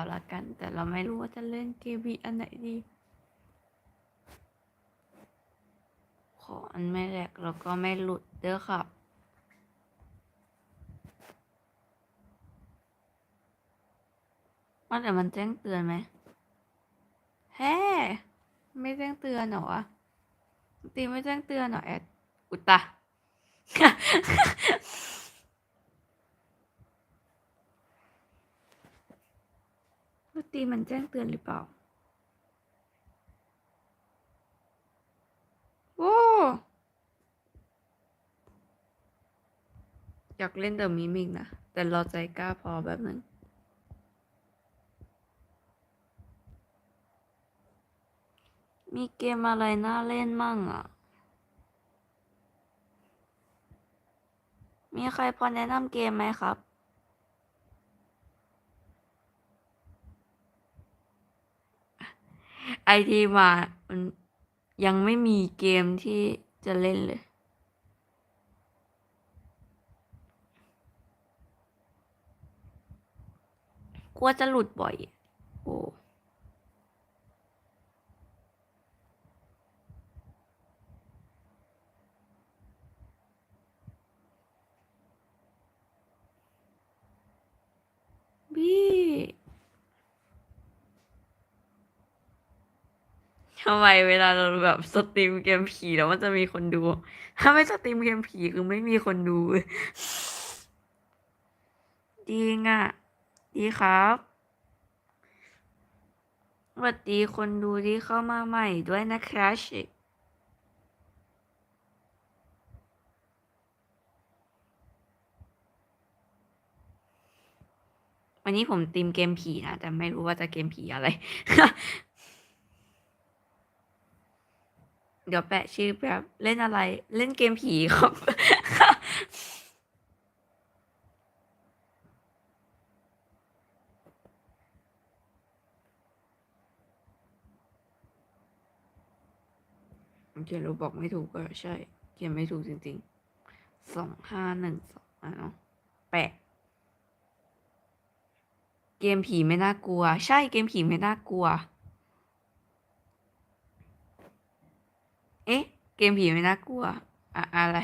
าวละกัน แต่เราไม่รู้ว่าจะเล่นเกมวีอันไหนดี ขออันไม่แหลกแล้วก็ไม่หลุดเด้อครับว่าแต่มันแจ้งเตือนไหมแฮ่ไม่แจ้งเตือนหรอวะตีไม่แจ้งเตือนหรอแอดอุยตะ ปกติมันแจ้งเตือนหรือเปล่า โอ้ อยากเล่นเดอะมิมิกนะ แต่เราใจกล้าพอแบบนึงมีเกมอะไรน่าเล่นมั่งอะ มีใครพอแนะนำเกมไหมครับ ไอทีมามันยังไม่มีเกมที่จะเล่นเลย กลัวจะหลุดบ่อย โอ้บี้ ทำไมเวลาเราแบบสตรีมเกมผีแล้วมันจะมีคนดู ถ้าไม่สตรีมเกมผีคือไม่มีคนดู ดีง่ะ ดีครับสวัสดีคนดูที่เข้ามาใหม่ด้วยนะครับวันนี้ผมตีมเกมผีนะ แต่ไม่รู้ว่าจะเกมผีอะไร เดี๋ยวแปะชื่อแบบเล่นอะไร เล่นเกมผีครับ เขียนรูบอกไม่ถูกก็ใช่ เขียนไม่ถูกจริงๆสองห้าหนึ่งสองอะเนาะแปะ เกมผีไม่น่ากลัว ใช่เกมผีไม่น่ากลัว เอ๊ะ เกมผีไม่น่ากลัว อะอะไร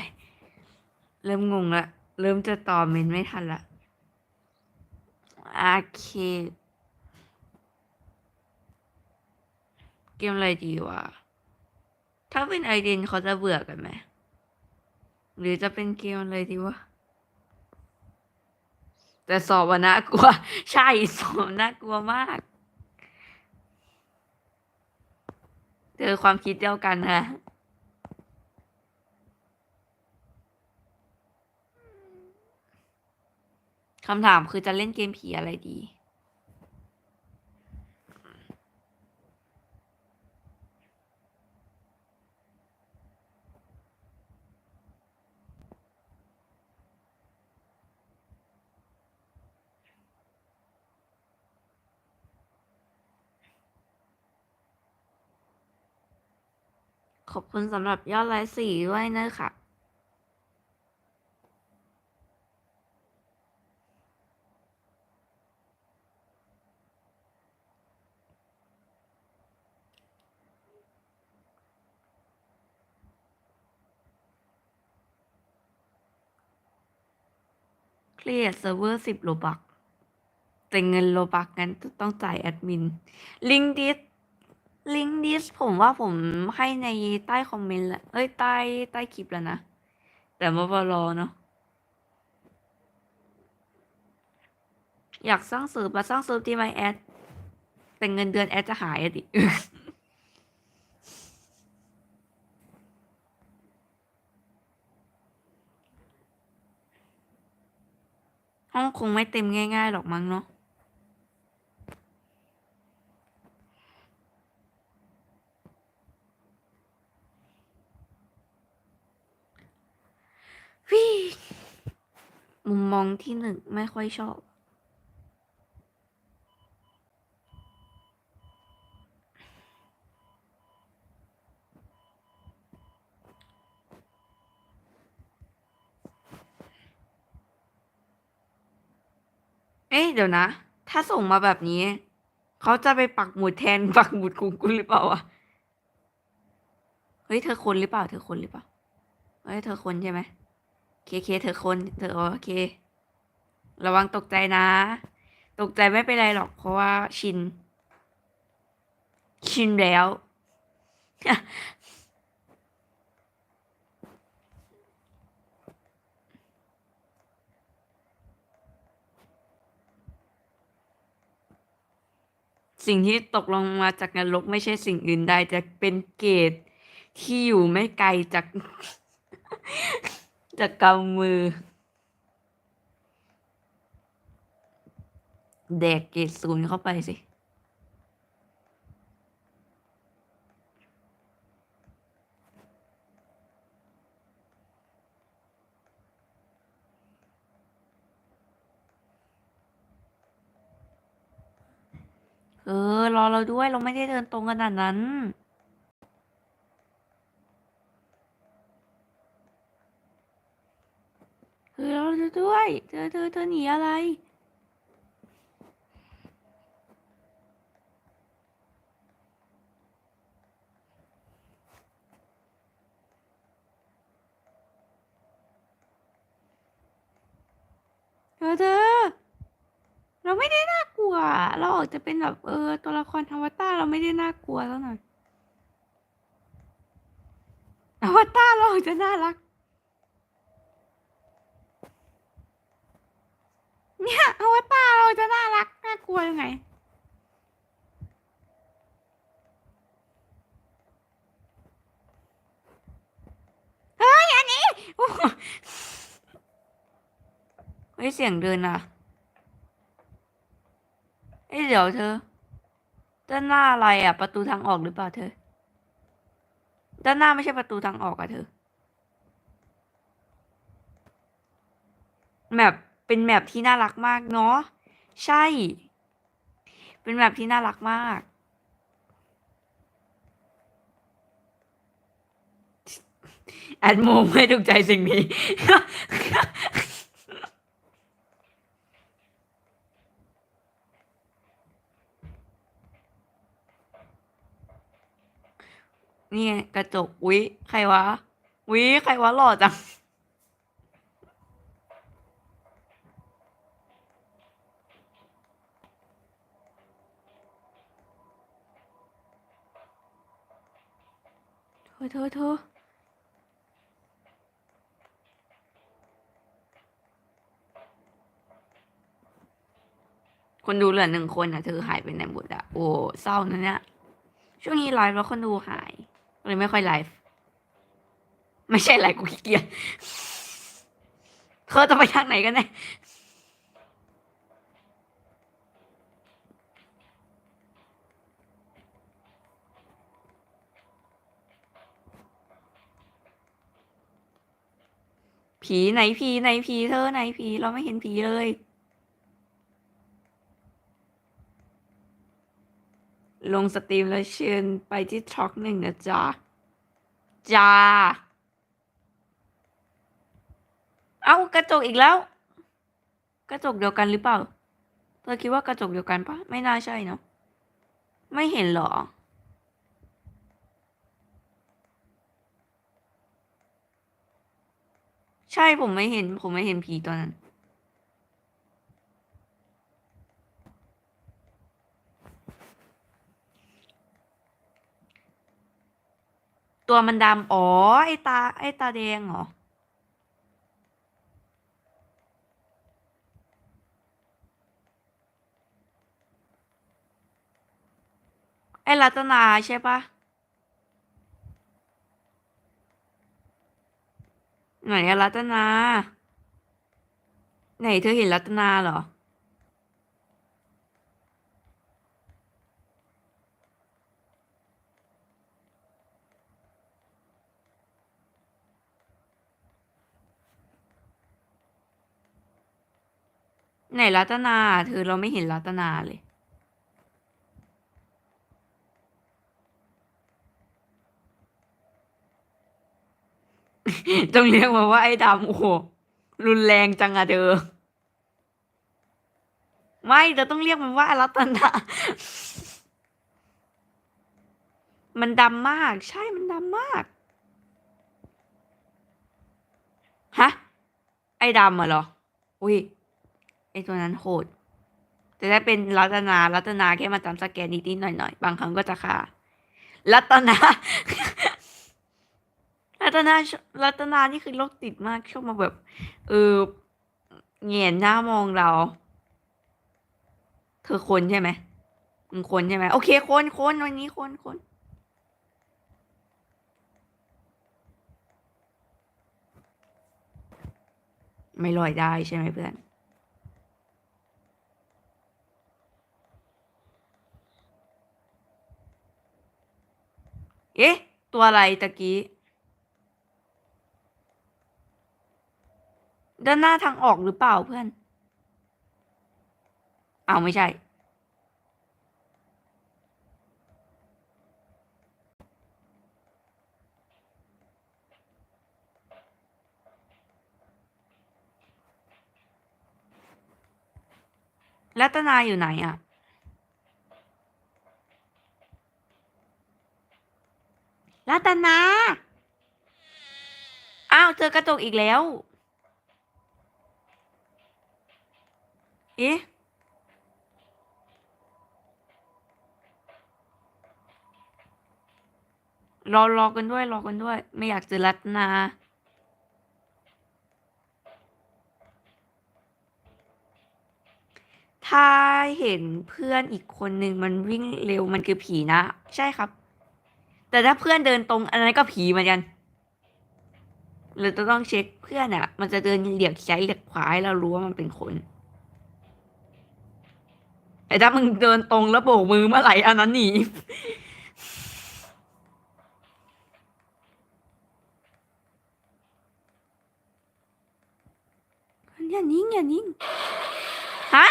เริ่มงงละ เริ่มจะต่อเมนไม่ทันละโอเค เกมอะไรดีวะ ถ้าเป็นไอเดนเขาจะเบื่อกันไหม หรือจะเป็นเกมอะไรดีวะ แต่สอบว่าน่ากลัว ใช่ สอบน่ากลัวมากเจอความคิดเดียวกันฮะ คำถามคือจะเล่นเกมผีอะไรดี ขอบคุณสำหรับยอดไลค์สี่ด้วยนะคะ เครียดเซิร์ฟเวอร์สิบโลบักแต่เงินโลบักงั้นต้องจ่ายแอดมิน ลิงดิสลิงก์ดิสผมว่าผมให้ในใต้คอมเมนต์แล้วเอ้ยใต้ใต้คลิปแล้วนะ แต่มาบรอเนาะอยากสร้างเซิร์ฟมาสร้างเซิร์ฟที่ไมแอดแต่เงินเดือนแอดจะหายอะดิ ห้องคงไม่เต็มง่ายๆหรอกมั้งเนาะวิมุมมองที่หนึ่งไม่ค่อยชอบ อ๊ะเดี๋ยวนะ ถ้าส่งมาแบบนี้ เขาจะไปปักหมุดแทนปักหมุดของกูหรือเปล่าวะเฮ้ยเธอคนหรือเปล่า เธอคนหรือเปล่าเฮ้ยเธอคนใช่ไหมเคเคเธอคนเธอโอเค ระวังตกใจนะ ตกใจไม่เป็นไรหรอก เพราะว่าชิน ชินแล้ว สิ่งที่ตกลงมาจากนรกไม่ใช่สิ่งอื่นใดจะเป็นเกตที่อยู่ไม่ไกลจาก จากกำมือ แดกเกตศูนย์เข้าไปสิ เออ รอเราด้วยเราไม่ได้เดินตรงขนาดนั้น เออรอเราด้วย เธอเธอเธอหนีอะไรเธอเธอ เราไม่ได้น่ากลัว เราออกจะเป็นแบบเออ ตัวละครอวตาเราไม่ได้น่ากลัวแล้วหน่อยอวตารเราออกจะน่ารัก เนี่ยอวตารเราจะน่ารักน่ากลัวยังไงเฮ้ยอันนี้โอ้โหเฮ้ยเสียงเดินอะ เดี๋ยวเธอ ด้านหน้าอะไรอะ ประตูทางออกหรือเปล่าเธอ ด้านหน้าไม่ใช่ประตูทางออกอะเธอ แมปเป็นแมปที่น่ารักมากเนาะ ใช่ เป็นแมปที่น่ารักมากแอดโมไม่ถูกใจสิ่งนี้ นี่ไงกระจกอุ๊ยใครวะอุ๊ยใครวะหล่อจังเธอเธอเธอคนดูเหลือหนึ่งคนอะเธอหายไปไหนหมดอะ โอ้เศร้านะเนี่ยช่วงนี้ไลฟ์แล้วคนดูหาย เลยไม่ค่อยไลฟ์ไม่ใช่ไลฟ์กูขี้เกียจเธอจะไปทางไหนกันแน่ผีไหนผีไหนผีเธอไหนผีเราไม่เห็นผีเลย ลงสตรีมแล้วเชิญไปที่ท็อกหนึ่งนะจ๊ะจ้า เอ้ากระจกอีกแล้ว กระจกเดียวกันหรือเปล่าเธอคิดว่ากระจกเดียวกันปะไม่น่าใช่เนาะไม่เห็นหรอใช่ผมไม่เห็น ผมไม่เห็นผีตัวนั้น ตัวมันดำอ๋อ ไอตา ไอตาแดงเหรอ ไอรัตนาใช่ปะไหนอะรัตนา ไหนเธอเห็นรัตนาเหรอ ไหนรัตนาเธอเราไม่เห็นรัตนาเลย ต้องเรียกมาว่าไอ้ดำโอ้โหรุนแรงจังอะเธอ ไม่เราต้องเรียกมันว่ารัตนา มันดำมาก ใช่มันดำมาก ฮะ ไอ้ดำอะเหรอ อุ้ย ไอ้ตัวนั้นโหดแต่ถ้เป็นรัตนา รัตนาแค่มาจำสแกนนิดๆหน่อยๆ บางครั้งก็จะฆ่า รัตนา รัตนา รัตนานี่คือโรคติดมากชอบมาแบบ เออเงียนหน้ามองเรา เธอคนใช่ไหมมึงคนใช่ไหมโอเค คนคนวันนี้คนคนไม่ลอยได้ใช่ไหมเพื่อน เอ๊ะ ตัวอะไรตะกี้ ด้านหน้าทางออกหรือเปล่าเพื่อน เอาไม่ใช่ รัตนาอยู่ไหนอะ รัตนา อ้าวเจอกระจกอีกแล้ว เอ๊ะ รอรอกันด้วย รอกันด้วย ไม่อยากเจอรัตนา ถ้าเห็นเพื่อนอีกคนหนึ่งมันวิ่งเร็วมันคือผีนะ ใช่ครับ แต่ถ้าเพื่อนเดินตรงอันนั้นก็ผีเหมือนกันเราจะต้องเช็คเพื่อนอะ่ะ มันจะเดินเหลียกซ้ายเหลียกขวาให้เรารู้ว่ามันเป็นคนแต่ถ้ามึงเดินตรงแล้วโบกมือเมื่อไหร่อันนั้นหนีอย่านิ่งอย่านิ่งฮะ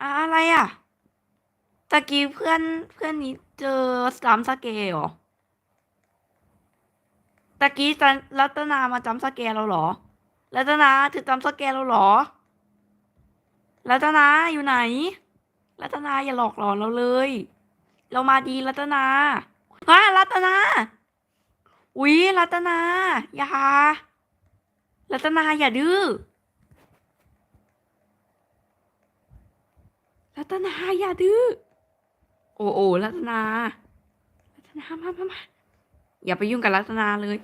อะอะไรอะ ตะกี้เพื่อนเพื่อนนี้เจอสามสเกลเหรอตะกี้จันรัตนามาจำสเกลเราเหรอ รัตนาเธอจำสเกลเราเหรอ รัตนาอยู่ไหน รัตนาอย่าหลอกหลอนเราเลย เรามาดีรัตนาฮะรัตนาอุ๊ยรัตนาอย่ารัตนาอย่าดื้อรัตนาอย่าดื้อ โอ้โอ้รัตนารัตนามามามาอย่าไปยุ่งกับรัตนาเลย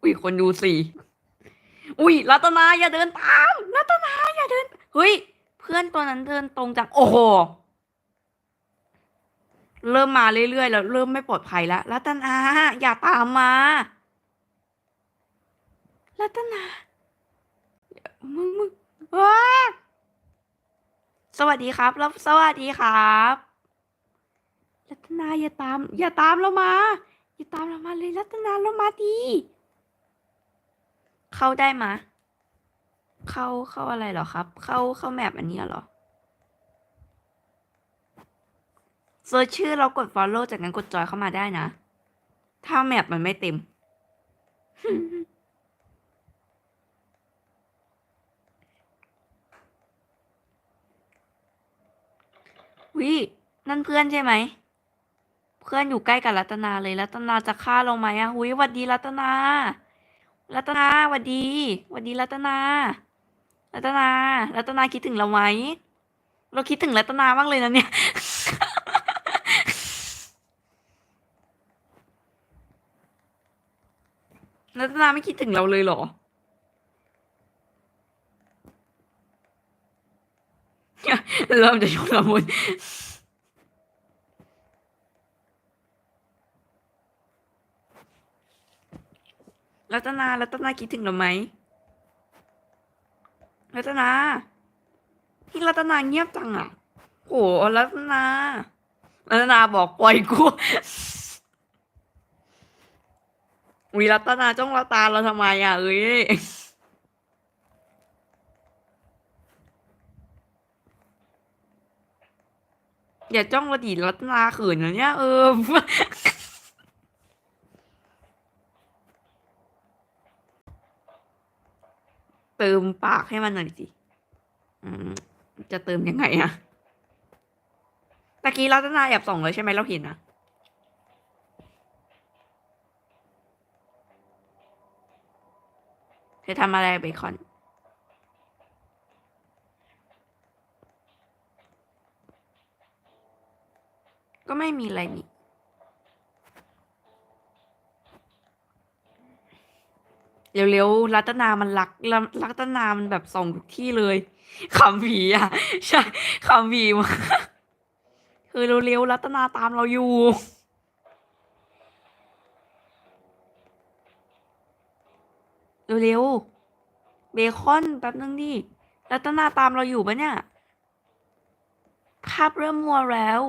อุ้ยคนดูสิอุ้ยรัตนาอย่าเดินตามรัตนาอย่าเดินเฮ้ย เพื่อนตัวนั้นเดินตรงจังโอ้โหเริ่มมาเรื่อยๆแล้วเริ่มไม่ปลอดภัยแล้วรัตนาอย่าตามมารัตนามึงมึง สวัสดีครับ แล้วสวัสดีครับรัตนาอย่าตาม อย่าตามเรามา อย่าตามเรามาเลยรัตนาเรามาดีเข้าได้มาเข้าเข้าอะไรหรอครับ เข้าเข้าแมปอันนี้หรอเซิร์ชชื่อเรากด follow จากนั้นกดจอยเข้ามาได้นะ ถ้าแมปมันไม่เต็ม วินั่นเพื่อนใช่ไหม เพื่อนอยู่ใกล้กับรัตนาเลย รัตนาจะฆ่าเราไหมอะหุยหวัดดีรัตนา รัตนาหวัดดีหวัดดีรัตนา รัตนา รัตนาคิดถึงเราไหม เราคิดถึงรัตนามากเลยนะเนี่ยรัตนาไม่คิดถึงเราเลยเหรอ เริ่มจะชุลมุนรัตนารัตนาคิดถึงเราไหมรัตนาพี่รัตนาเงียบจังอะโหรัตนารัตนาบอกปล่อยกูวิรัตนาจ้องเราตาเราทำไมอะเอ้ย อย่าจ้องเราดิรัตนาเขินนะเนี่ยเออเติมปากให้มันหน่อยสิจะเติมยังไงอะตะกี้รัตนาแอบส่องเลยใช่ไหมเราเห็นนะเธอทำอะไรเบคอน ก็ไม่มีอะไรนี่เร็วๆรัตนามันรักรัรัตนามันแบบส่งทุกที่เลยขำผีอะ ใช่ขำผีมาคือเร็วๆรัตนาตามเราอยู่ เร็วๆเบคอนแป๊บนึงดิรัตนาตามเราอยู่ปะเนี่ย ภาพเริ่มมัวแล้ว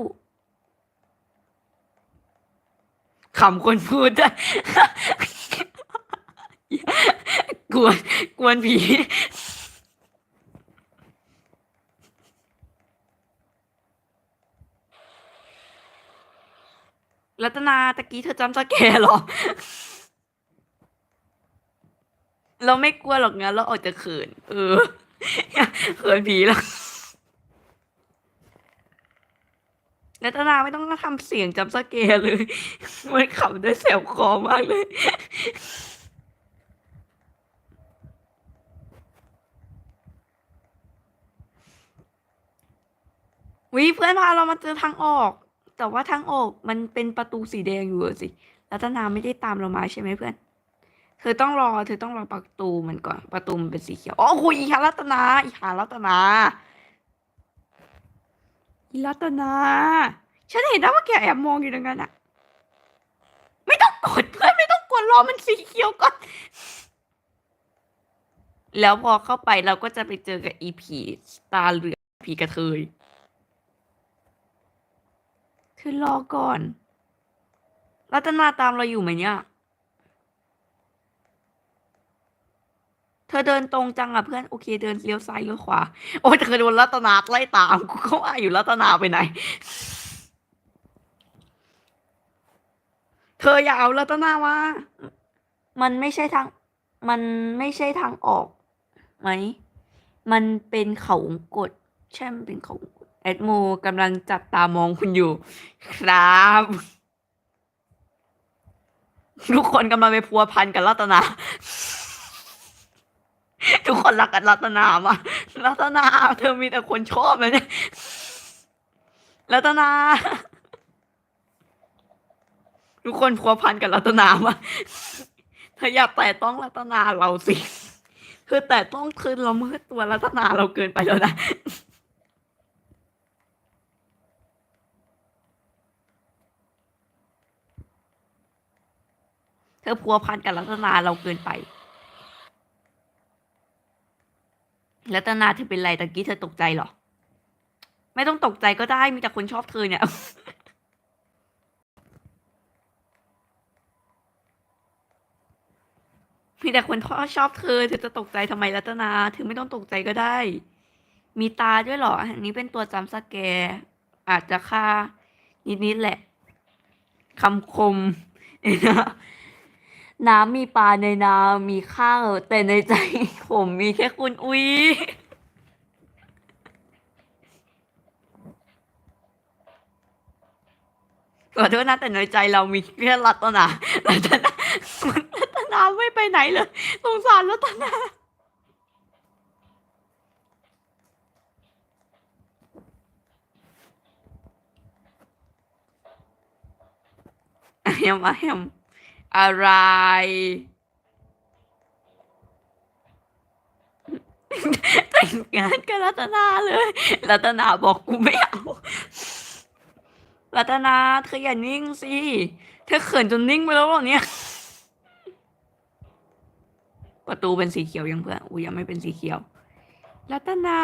ขำคนพูดอะกวนกวนผีรัตนาตะกี้เธอจำสแกหรอ เราไม่กลัวหรอกงั้นเราออกจะเขิน เออเขินผีแล้ว รัตนาไม่ต้องทำเสียงจำสแกร์เลย มันขำด้วยแสบคอมากเลย วิเพื่อนพาเรามาเจอทางออก แต่ว่าทางออกมันเป็นประตูสีแดงอยู่สิรัตนาไม่ได้ตามเรามาใช่ไหมเพื่อน เธอต้องรอ เธอต้องรอประตูมันก่อน ประตูมันเป็นสีเขียว อ๋อคุยอีหารัตนา อีหารัตนา อีรัตนา ฉันเห็นนะว่าแกแอบมองอยู่ตรงนั้นอะไม่ต้องกดเพื่อนไม่ต้องกดรอมันสีเขียวก่อน แล้วพอเข้าไปเราก็จะไปเจอกับอีผีตาเหลืองผีกระเทยเธอรอก่อนรัตนาตามเราอยู่ไหมเนี่ย เธอเดินตรงจังอะเพื่อนโอเคเดินเลี้ยวซ้ายเลี้ยวขวา โอ้ยเธอโดนรัตนาไล่ตามกูก็ว่าอยู่รัตนาไปไหน เธออย่าเอารัตนามามันไม่ใช่ทาง มันไม่ใช่ทางออกไหม มันเป็นเขางกดใช่มันเป็นเขางกดแอดโมกำลังจับตามองคุณอยู่ ครับทุกคนกำลังไปพัวพันกับรัตนา ทุกคนรักกันรัตนามารัตนาเธอมีแต่คนชอบเลยเนี่ยรัตนา ทุกคนพัวพันกับรัตนามาเธออย่าแต่ต้องรัตนาเราสิคือแต่ต้องคือเราเมื่อตัวรัตนาเราเกินไปแล้วนะเธอพัวพันกับรัตนาเราเกินไป รัตนาเธอเป็นไรตะกี้เธอตกใจเหรอ ไม่ต้องตกใจก็ได้มีแต่คนชอบเธอเนี่ยมีแต่คนชอบเธอเธอจะตกใจทำไมรัตนาเธอไม่ต้องตกใจก็ได้ มีตาด้วยเหรอ อันนี้เป็นตัวจำสแกอาจจะค่านิดๆแหละคำคมนะ น้ำมีปลาในน้ำมีข้าวแต่ในใจผมมีแค่คุณอุ้ยขอโทษนะแต่ในใจเรามีแค่รัตนารัตนารัตนาไม่ไปไหนเลยสงสารรัตนาอะแฮมอะแฮม อะไร แต่งงานกับรัตนาเลย รัตนาบอกกูไม่เอา รัตนาเธออย่านิ่งสิ เธอเขินจนนิ่งไปแล้วเหรอเนี่ย ประตูเป็นสีเขียวยังเพื่อนอูยังไม่เป็นสีเขียว รัตนา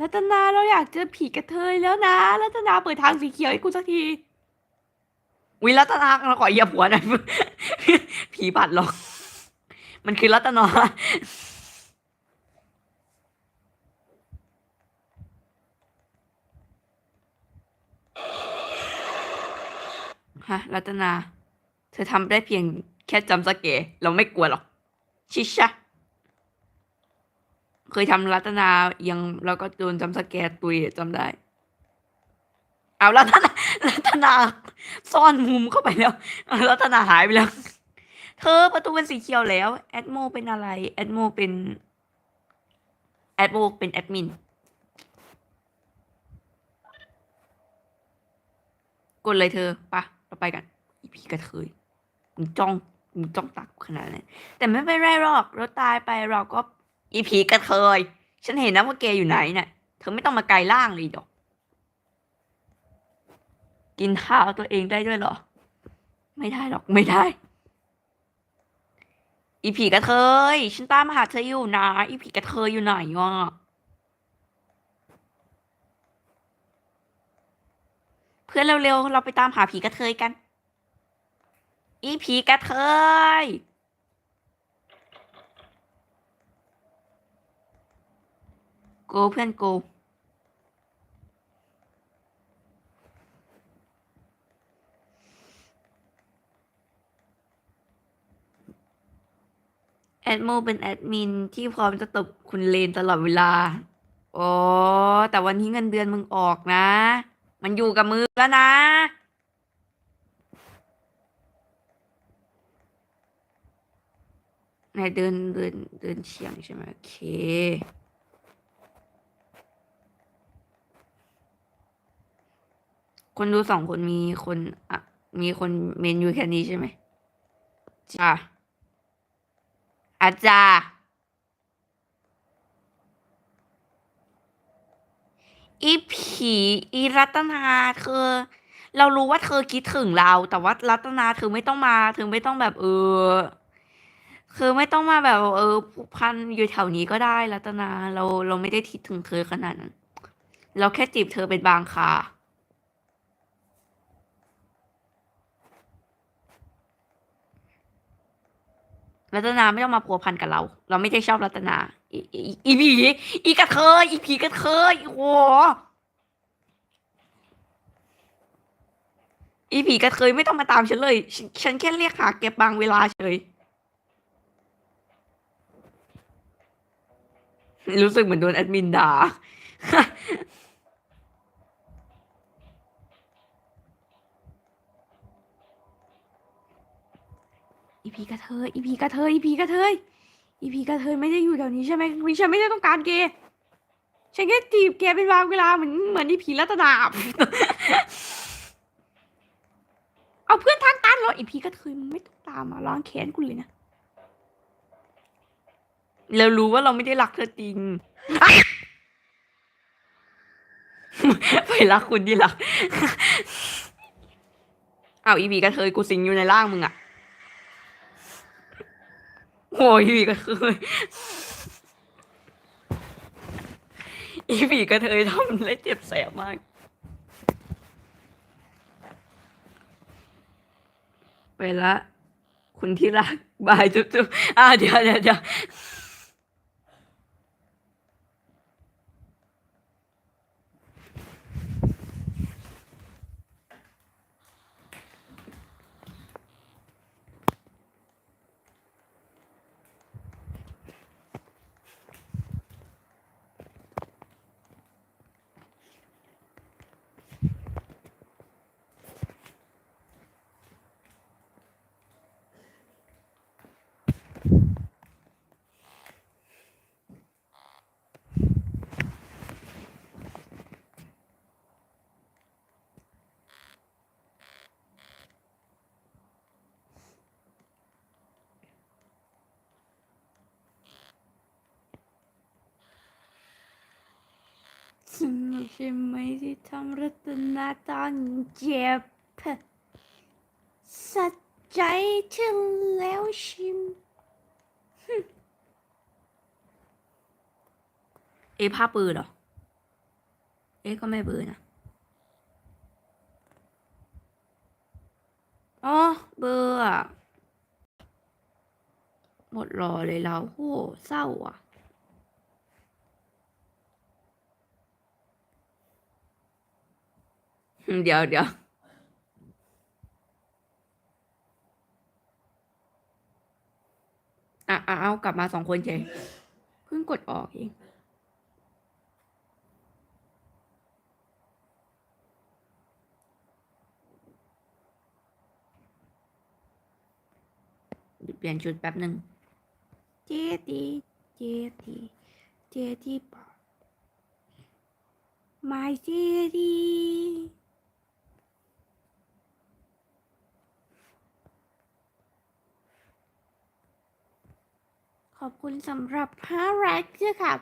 รัตนาเราอยากเจอผีกระเทยแล้วนะ รัตนาเปิดทางสีเขียวให้กูสักที วิรัตนาเราขอเหยียบหัวหน่อยผีบัดหรอก มันคือรัตนาฮะรัตนา เธอทำได้เพียงแค่จำสเกเราไม่กลัวหรอก ชิชะเคยทำรัตนายังแล้วก็โดนจำสแกตุยจำได้ เอารัตนา รัตนาซ่อนมุมเข้าไปแล้วรัตนาหายไปแล้ว เธอประตูเป็นสีเขียวแล้วแอดโมเป็นอะไรแอดโมเป็นแอดโมเป็นแอดมินกดเลยเธอปะเราไปกันอีพีกระเทยมึงจ้องมึงจ้องตักขนาดนั้นแต่ไม่เป็นไรหรอก เราตายไปเราก็อีพีกระเทย ฉันเห็นนะว่าแกอยู่ไหนเนี่ยเธอไม่ต้องมาไกลล่างเลยดอก กินข้าวตัวเองได้ด้วยเหรอ ไม่ได้หรอกไม่ได้ อีผีกระเทยฉันตามหาเธออยู่นะอีผีกระเทยอยู่ไหนวะเพื่อนเร็วๆเราไปตามหาผีกระเทยกัน อีผีกระเทยโกเพื่อนโก แอดโมเป็นแอดมินที่พร้อมจะตบคุณเลนตลอดเวลา โอ้แต่วันนี้เงินเดือนมึงออกนะ มันอยู่กับมือแล้วนะ ในเดินเดินเดินเฉียงใช่ไหมโอเคคนดูสองคนมีคนอะมีคนเมนอยู่แค่นี้ใช่ไหมจ้า อาจารย์อีผีอีรัตนาเธอ เรารู้ว่าเธอคิดถึงเรา แต่ว่ารัตนาเธอไม่ต้องมาเธอไม่ต้องแบบเออเธอไม่ต้องมาแบบเออผูกพันอยู่แถวนี้ก็ได้รัตนา เราเราไม่ได้คิดถึงเธอขนาดนั้น เราแค่จีบเธอเป็นบางครา รัตนาไม่ต้องมาพัวพันกับเรา เราไม่ได้ชอบรัตนา อีอีอีผีอีกระเทยอีผีกระเทยโอ้โหอีผีกระเทยไม่ต้องมาตามฉันเลย ฉันฉันแค่เรียกหาแกบางเวลาเฉย รู้สึกเหมือนโดนแอดมินด่า อีพีกระเท ยอีพีกระเทยอีพีกระเทยอีพีกระเทยไม่ได้อยู่แถวนี้ใช่ไหมวิฉันไม่ได้ต้องการเกย์ฉันแค่จีบแกเป็นบางเวลาเหมือนเหมือนอีพีรัตนาบเอาเพื่อนทางตันเรออีพีกระเทยมึงไม่ต้องตามมาล้างแค้นกูเลยนะเรารู้ว่าเราไม่ได้รักเธอจริงไปรักคุณดีรักเอาอีพีกระเทยกูสิงอยู่ในร่างมึงอะ โอ้ยอีผีกระเทยอีบีกระเทยทำและเจ็บแสบมาก ไปละ คุณที่รัก บายจุ๊บๆอ่าเดี๋ยวเดี๋ยวเดี๋ยวสนุก ใช่ไหมที่ทำรัตนาตอนเจ็บสัจใจถึงแล้วชิมเอะผ้าปืนเหรอ เอ๊ะก็ไม่เบอร์นะอ๋อเบอร์อหมดรอเลยเราโหเศร้าอะ เดี๋ยวเดี๋ยวอะอะเอากลับมาสองคนเฉยเพิ่งกดออกเองเปลี่ยนชุดแป๊บหนึ่งเจดีเจดีเจดีปอไม่เจดี ขอบคุณสำหรับ5รักด้วยค่ะ